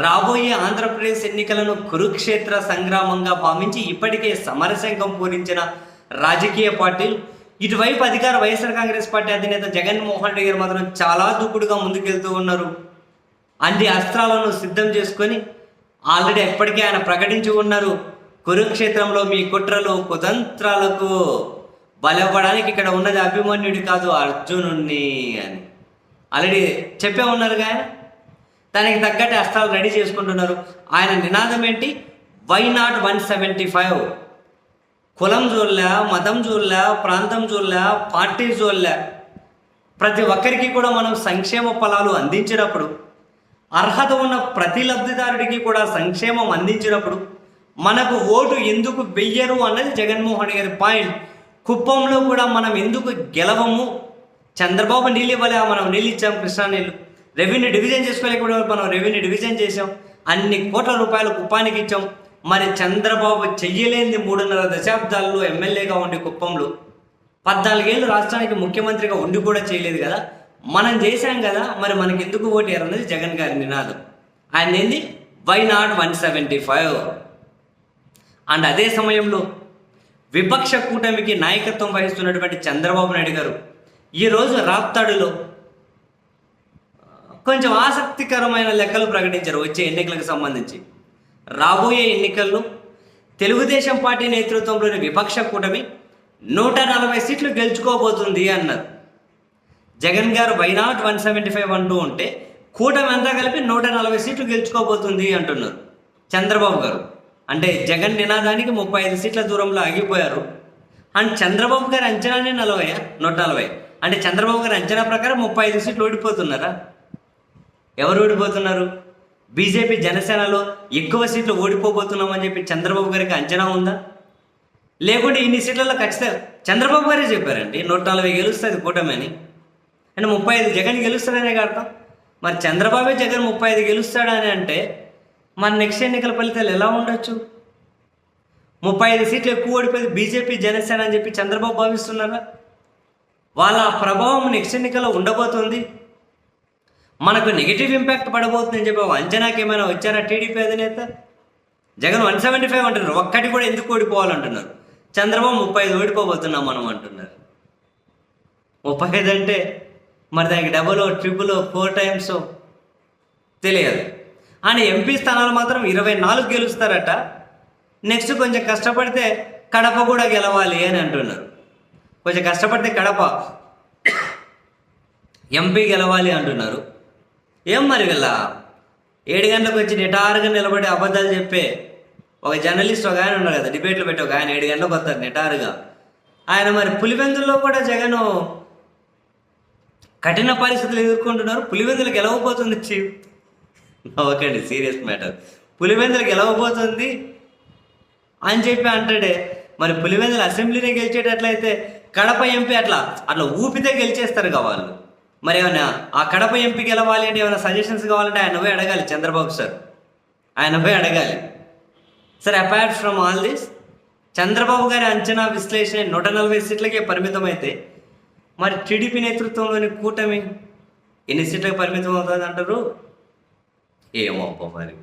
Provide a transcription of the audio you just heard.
రాబోయే ఆంధ్రప్రదేశ్ ఎన్నికలను కురుక్షేత్ర సంగ్రామంగా భావించి ఇప్పటికే సమరశంఖం పూరించిన రాజకీయ పార్టీలు. ఇటువైపు అధికార వైఎస్ఆర్ కాంగ్రెస్ పార్టీ అధినేత జగన్మోహన్ రెడ్డి గారు మాత్రం చాలా దూకుడుగా ముందుకెళ్తూ ఉన్నారు. అన్ని అస్త్రాలను సిద్ధం చేసుకొని ఆల్రెడీ ఎప్పటికే ఆయన ప్రకటించి ఉన్నారు. కురుక్షేత్రంలో మీ కుట్రలు కుతంత్రాలకు బలపడానికి ఇక్కడ ఉన్నది అభిమన్యుడు కాదు అర్జునుణ్ణి అని. ఆల్రెడీ చెప్పే ఉన్నారుగా ఆయన? దానికి తగ్గట్టు అస్త్రాలు రెడీ చేసుకుంటున్నారు. ఆయన నినాదం ఏంటి? Why not one seventy five కులం చూడలే మతం చూడలే ప్రాంతం చూడలే పార్టీ చూడలే ప్రతి ఒక్కరికి కూడా మనం సంక్షేమ ఫలాలు అందించినప్పుడు అర్హత ఉన్న ప్రతి లబ్ధిదారుడికి కూడా సంక్షేమం అందించినప్పుడు మనకు ఓటు ఎందుకు వెయ్యరు అన్నది జగన్మోహన్ గారి పాయింట్ కుప్పంలో కూడా మనం ఎందుకు గెలవము? చంద్రబాబు నీళ్ళు ఇవ్వలే మనం నీళ్ళు ఇచ్చాం కృష్ణా నీళ్ళు. రెవెన్యూ డివిజన్ చేసుకోలేకపోవడం మనం రెవెన్యూ డివిజన్ చేసాం అన్ని కోట్ల రూపాయలు కుప్పానికి ఇచ్చాం. మరి చంద్రబాబు చెయ్యలేని మూడున్నర దశాబ్దాల్లో ఎమ్మెల్యేగా ఉండి కుప్పంలో పద్నాలుగేళ్ళు రాష్ట్రానికి ముఖ్యమంత్రిగా ఉండి కూడా చేయలేదు కదా. మనం చేశాం కదా మరి మనకి ఎందుకు ఓటేరు అన్నది జగన్ గారి నినాదం. ఆయన ఏంది? Why not one seventy five and అదే సమయంలో విపక్ష కూటమికి నాయకత్వం వహిస్తున్నటువంటి చంద్రబాబు నాయుడు గారు ఈరోజు రాప్తాడులో కొంచెం ఆసక్తికరమైన లెక్కలు ప్రకటించారు వచ్చే ఎన్నికలకు సంబంధించి. రాబోయే ఎన్నికల్లో తెలుగుదేశం పార్టీ నేతృత్వంలోని విపక్ష కూటమి నూట నలభై సీట్లు గెలుచుకోబోతుంది అన్నారు. Jagan garu why not one seventy five అంటూ ఉంటే కూటమి అంతా కలిపి నూట నలభై సీట్లు గెలుచుకోబోతుంది అంటున్నారు చంద్రబాబు గారు. అంటే జగన్ నినాదానికి ముప్పై ఐదు సీట్ల దూరంలో ఆగిపోయారు. అండ్ చంద్రబాబు గారి అంచనానే నలభై నూట నలభై. అంటే చంద్రబాబు గారి అంచనా ప్రకారం ముప్పై ఐదు సీట్లు ఓడిపోతున్నారా? ఎవరు ఓడిపోతున్నారు? బీజేపీ జనసేనలో ఎక్కువ సీట్లు ఓడిపోబోతున్నామని చెప్పి చంద్రబాబు గారికి అంచనా ఉందా? లేకుంటే ఇన్ని సీట్లలో ఖచ్చితంగా చంద్రబాబు గారే చెప్పారండి నూట నలభై గెలుస్తుంది కూటమి అని అంటే ముప్పై ఐదు జగన్ గెలుస్తాడనే అర్థం మరి చంద్రబాబే జగన్ ముప్పై ఐదు గెలుస్తాడని అంటే మన నెక్స్ట్ ఎన్నికల ఫలితాలు ఎలా ఉండొచ్చు? ముప్పై ఐదు సీట్లు ఎక్కువ ఓడిపోయింది బీజేపీ జనసేన అని చెప్పి చంద్రబాబు భావిస్తున్నారా? వాళ్ళ ప్రభావం నెక్స్ట్ ఎన్నికల్లో ఉండబోతుంది. మనకు నెగిటివ్ ఇంపాక్ట్ పడబోతుందని చెప్పి అంచనాకి ఏమైనా వచ్చారా టీడీపీ అధినేత? జగన్ వన్ సెవెంటీ ఫైవ్ అంటున్నారు. ఒక్కటి కూడా ఎందుకు ఓడిపోవాలంటున్నారు? చంద్రబాబు ముప్పై ఐదు ఓడిపోబోతున్నాం మనం అంటున్నారు. ముప్పై ఐదు అంటే మరి దానికి డబుల్ ట్రిపుల్ ఫోర్ టైమ్స్ తెలియదు. అని ఎంపీ స్థానాలు మాత్రం ఇరవై నాలుగు గెలుస్తారట. నెక్స్ట్ కొంచెం కష్టపడితే కడప కూడా గెలవాలి అని అంటున్నారు. కొంచెం కష్టపడితే కడప ఎంపీ గెలవాలి అంటున్నారు. ఏం మరి వీళ్ళ? ఏడు గంటలకు వచ్చి నిటారుగా నిలబడి అబద్ధాలు చెప్పే ఒక జర్నలిస్ట్ ఒక ఆయన ఉన్నారు కదా డిబేట్లు పెట్టి ఒక ఆయన ఏడు గంటలకు వస్తారు నిటారుగా. ఆయన మరి పులివెందుల్లో కూడా జగన్ కఠిన పరిస్థితులు ఎదుర్కొంటున్నారు. పులివెందులు గెలవబోతుంది చీఫ్ ఓకేండి సీరియస్ మ్యాటర్. పులివెందులు గెలవబోతుంది అని చెప్పి అంటాడే. మరి పులివెందులు అసెంబ్లీనే గెలిచేటట్లయితే కడప ఎంపీ అట్లా అట్లా ఊపితే గెలిచేస్తారు వాళ్ళు. మరి ఏమైనా ఆ కడప ఎంపీ గెలవాలి అంటే ఏమైనా సజెషన్స్ కావాలంటే ఆయన పోయి అడగాలి చంద్రబాబు సార్. ఆయన పోయి అడగాలి. Sir apart from all this Chandrababu గారి అంచనా విశ్లేషణ నూట నలభై సీట్లకే పరిమితమైతే మరి టీడీపీ నేతృత్వంలోని కూటమి ఎన్ని సీట్లకు పరిమితం అవుతుంది అంటారు ఏమో మరి.